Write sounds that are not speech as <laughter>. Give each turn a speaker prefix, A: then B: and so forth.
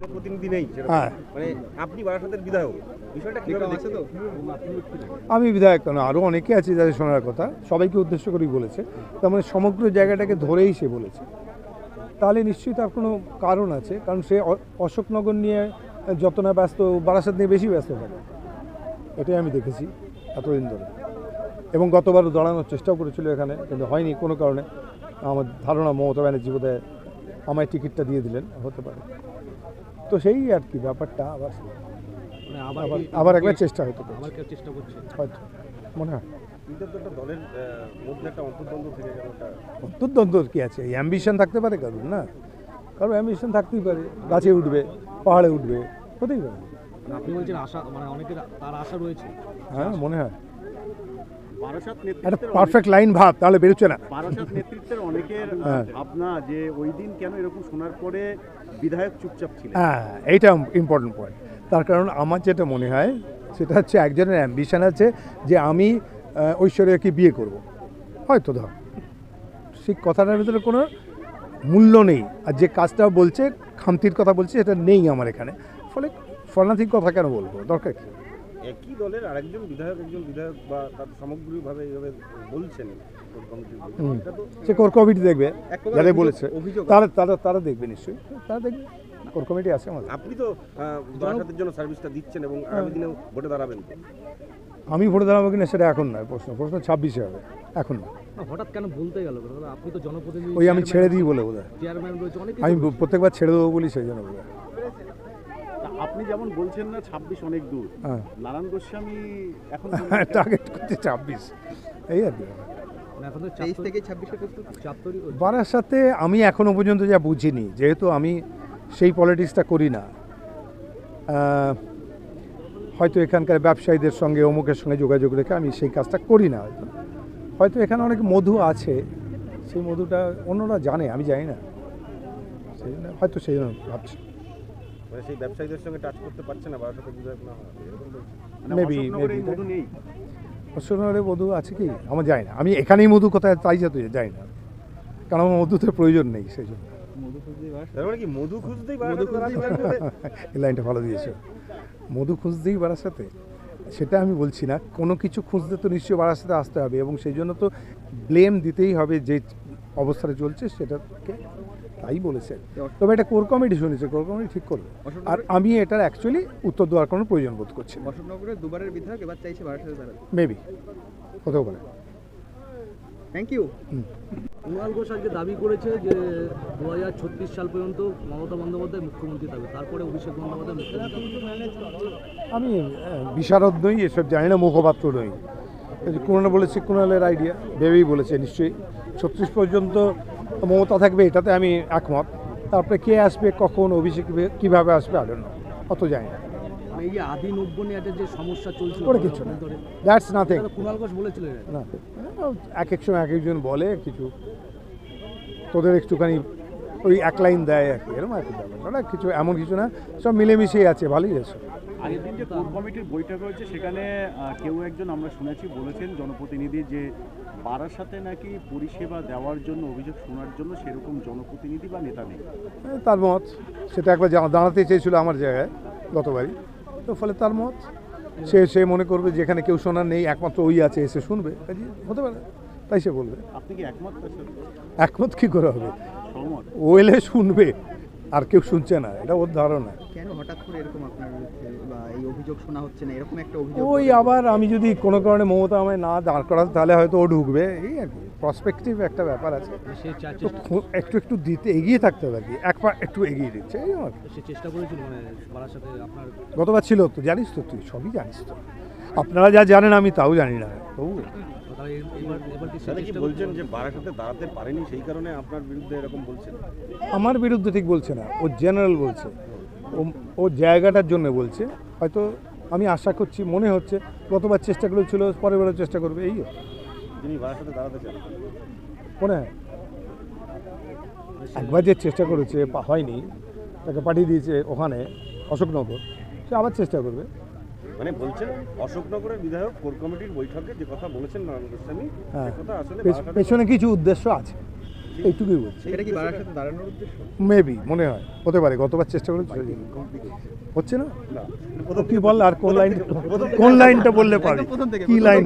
A: প্রতিনিধি নেই
B: হ্যাঁ।
A: মানে আপনি বারাসাতের বিধায়ক বিষয়টা কীভাবে আছে তো
B: আমি বিধায়ক কেন আরও অনেকে আছে যাদের শোনার কথা সবাইকে উদ্দেশ্য করেই বলেছে। তার মানে সমগ্র জায়গাটাকে ধরেই সে বলেছে। তাহলে নিশ্চয়ই তার কোনো কারণ আছে কারণ সে অশোকনগর নিয়ে যত না ব্যস্ত বারাসাত নিয়ে বেশি ব্যস্ত থাকে। এটাই আমি দেখেছি এতদিন ধরে। এবং গতবারও দাঁড়ানোর চেষ্টাও করেছিল এখানে কিন্তু হয়নি কোনো কারণে। আমার ধারণা মমতা ব্যানার্জি বোধহয় আমায় টিকিটটা দিয়ে দিলেন হতে পারে। তো সেই আর কি ব্যাপারটা আবার
C: মানে আবার
B: একবার চেষ্টা হতে পারে
C: চেষ্টা করছে?
B: হয়তো মনে হয়।
A: অন্তর্দ্বন্দ্ব
B: কি আছে? এই অ্যাম্বিশন থাকতে পারে কারণ না? কারণ অ্যাম্বিশন থাকতেই পারে। গাছে উঠবে পাহাড়ে উঠবে হতেই পারে।
C: মানে আপনি বলছেন আশা মানে অনেকের তার আশা রয়েছে।
B: হ্যাঁ মনে হয়। একটা পারফেক্ট লাইন ভাব তাহলে বেরোচ্ছে না।
D: বারাসাত নেতৃত্বের অনেকের <laughs>
B: হ্যাঁ।
D: ভাবনা যে ওই দিন কেন এরকম শোনার পরে বিধায়ক চুপচাপ ছিলেন?
B: হ্যাঁ এইটা ইম্পর্টেন্ট পয়েন্ট তার কারণ আমার যেটা মনে হয় সেটা হচ্ছে একজনের অ্যাম্বিশন আছে যে আমি ঐশ্বর্যাকে বিয়ে করব। হয়তো ধর সেই কথাটার ভিতরে কোনো মূল্য নেই। আর যে কাজটা বলছে খামতির কথা বলছে সেটা নেই আমার এখানে। ফলে ফলনাথিক কথা কেন বলব? দরকার কি?
A: একই দলের আরেকজন বিধায়ক একজন বিধায়ক বা তার সামগ্রিকভাবে এইভাবে বলছেন
B: সে কোর কমিটি দেখবে যারা বলেছে। তারা তারা তারা দেখবে নিশ্চয়ই। তারা দেখবে। কোর কমিটি আছে আমাদের।
A: আপনি তো আহ, জন্য সার্ভিসটা দিচ্ছেন এবং আগামী দিনেও ভোটে দাঁড়াবেন তো?
B: আমি ভোটে দাঁড়াবো কিনা সেটা এখন নয় প্রশ্ন। প্রশ্ন ছাব্বিশে হবে এখন না
C: হঠাৎ কেন বলতে গেল? আপনি তো জনপ্রতিনিধি
B: ওই আমি ছেড়ে দিই বলে বোধ হয়
C: চেয়ারম্যান রয়েছে অনেক
B: আমি প্রত্যেকবার ছেড়ে দেবো বলি সেই জন্য বোধ হয়
D: আপনি যেমন বলছেন না ছাব্বিশ অনেক দূর।
B: হ্যাঁ।
D: নারায়ণ গোস্বামী এখন <laughs>
B: টার্গেট করছে ছাব্বিশ। এই আর বারার সাথে আমি এখনও পর্যন্ত যা বুঝিনি যেহেতু আমি সেই পলিটিক্সটা করি না। হয়তো এখানকার ব্যবসায়ীদের সঙ্গে অমুকের সঙ্গে যোগাযোগ রেখে আমি সেই কাজটা করি না হয়তো। হয়তো এখানে অনেক মধু আছে সেই মধুটা অন্যরা জানে আমি জানি না। সেই জন্য হয়তো সেই জন্য ভাবছি।
A: মানে সেই ব্যবসায়ীদের সঙ্গে টাচ করতে পারছে না বারাসাতের বিধায়ক না এরকম বলছেন।
D: মানে অশোকনগরে মধু নেই।
B: মধু আছে কি? আমার জানি না। আমি এখানেই মধু কোথায় তাই যেতে যাই না। কারণ আমার মধুতে প্রয়োজন নেই সেই জন্য।
A: মানে মধু খুঁজতেই বারাসাতে <laughs>
B: লাইনটা ভালো দিয়েছ। মধু খুঁজতেই বাড়ার সাথে সেটা আমি বলছি না। কোনো কিছু খুঁজতে তো নিশ্চয়ই বাড়ার সাথে আসতে হবে। এবং সেই জন্য তো ব্লেম দিতেই হবে যে অবস্থাটা চলছে সেটাকে তাই বলেছে তবে এটা কোর কমিটি শুনেছে কোর কমিটি ঠিক করবে। আর আমি এটার অ্যাকচুয়ালি উত্তর দেওয়ার কোনো প্রয়োজন বোধ করছি
E: অশোকনগরের দুবারের বিধায়ক এবার চাইছে বারাসাতে
B: মেবি হতেও পারে।
E: থ্যাংক ইউ
C: কুণাল ঘোষ আজকে দাবি করেছে যে দু হাজার ছত্রিশ সাল পর্যন্ত মমতা বন্দ্যোপাধ্যায় মুখ্যমন্ত্রী থাকবে তারপরে অভিষেক বন্দ্যোপাধ্যায় মুখ্যমন্ত্রী
B: আমি বিশারদ নই এসব জানি না মুখপাত্র নই। কুণাল বলেছে কুণালের আইডিয়া ভেবেই বলেছে নিশ্চয়ই। ছত্রিশ পর্যন্ত মমতা থাকবে এটাতে আমি একমত। তারপরে কে আসবে কখন অভিষেক কীভাবে আসবে আলেন অত জানি না।
C: মানে এই যে আদি নব্য নিয়ে যে সমস্যা চলছিল
B: করে কিছু না। দ্যাটস নাথিং
C: কুণাল ঘোষ বলেছিলেন
B: না। এক এক সময় এক একজন বলে কিছু। তোদের একটুখানি ওই এক লাইন দেয় আর কি এরকম আর কি ব্যাপার। না কিছু এমন কিছু না। সব মিলেমিশেই আছে ভালোই আছে।
D: আগের দিন যে কোর কমিটির বৈঠক হয়েছে সেখানে কেউ একজন আমরা শুনেছি বলেছেন জনপ্রতিনিধি যে বারাসাতে নাকি পরিষেবা দেওয়ার জন্য অভিযোগ শোনার জন্য সেরকম জনপ্রতিনিধি বা নেতা নেই।
B: তার মত। সেটা একবার দাঁড়াতে চেয়েছিল আমার জায়গায় গতবারই। তো ফলে তার মত। সে সে মনে করবে যে এখানে কেউ শোনার নেই একমাত্র ওই আছে এসে শুনবে। কাজে হতে পারে তাই সে বলবে।
D: আপনি কি একমত?
B: একমত কী করে হবে? ও এলে শুনবে। আর কেউ শুনছে না এটা ওর ধারণা।
E: কেন হঠাৎ করে এরকম আপনার বা এই অভিযোগ শোনা হচ্ছে না? এরকম একটা অভিযোগ
B: ওই আবার আমি যদি কোনো কারণে মমতা আমায় না দাঁড় করাতে তাহলে হয়তো ও ঢুকবে। এই আর কি প্রসপেক্টিভ একটা ব্যাপার আছে। একটু একটু দিতে এগিয়ে থাকতে হবে আর কি। এক পা একটু এগিয়ে দিচ্ছে এই আর
C: চেষ্টা করেছিল মানে বাড়ার সাথে আপনার
B: গতবার ছিল তো জানিস তো তুই সবই জানিস তো। আপনারা যা জানেন আমি তাও জানি না। তবু
A: তাহলে কি বলছেন যে বারাসাতে দাঁড়াতে পারেনি সেই কারণে আপনার বিরুদ্ধে এরকম বলছেন?
B: আমার বিরুদ্ধে ঠিক বলছে না। ও জেনারেল বলছে। ও ও জায়গাটার জন্য বলছে। হয়তো আমি আশা করছি মনে হচ্ছে গতবার চেষ্টা করেছিল পরের বারেও চেষ্টা করবে এই
A: বারাসাতে দাঁড়াতে চান।
B: মনে হয়। একবার যে চেষ্টা করেছে পা- হয়নি তাকে পাঠিয়ে দিয়েছে ওখানে অশোকনগর। সে আবার চেষ্টা করবে।
A: মানে বলছেন অশোকনগরের বিধায়ক কোর কমিটির বৈঠকে যে কথা বলেছেন নারায়ণ গোস্বামী
B: হ্যাঁ।
A: সে কথা আসলে
B: পেছনে কিছু উদ্দেশ্য আছে। এইটুকুই বলছি।
E: এটা কি বাড়ার দাঁড়ানোর উদ্দেশ্য?
B: মেবি মনে হয়। হতে পারে গতবার চেষ্টা করে হচ্ছে না? তো কি বল আর কোন লাইন কোন লাইনটা বললে পারি কি লাইন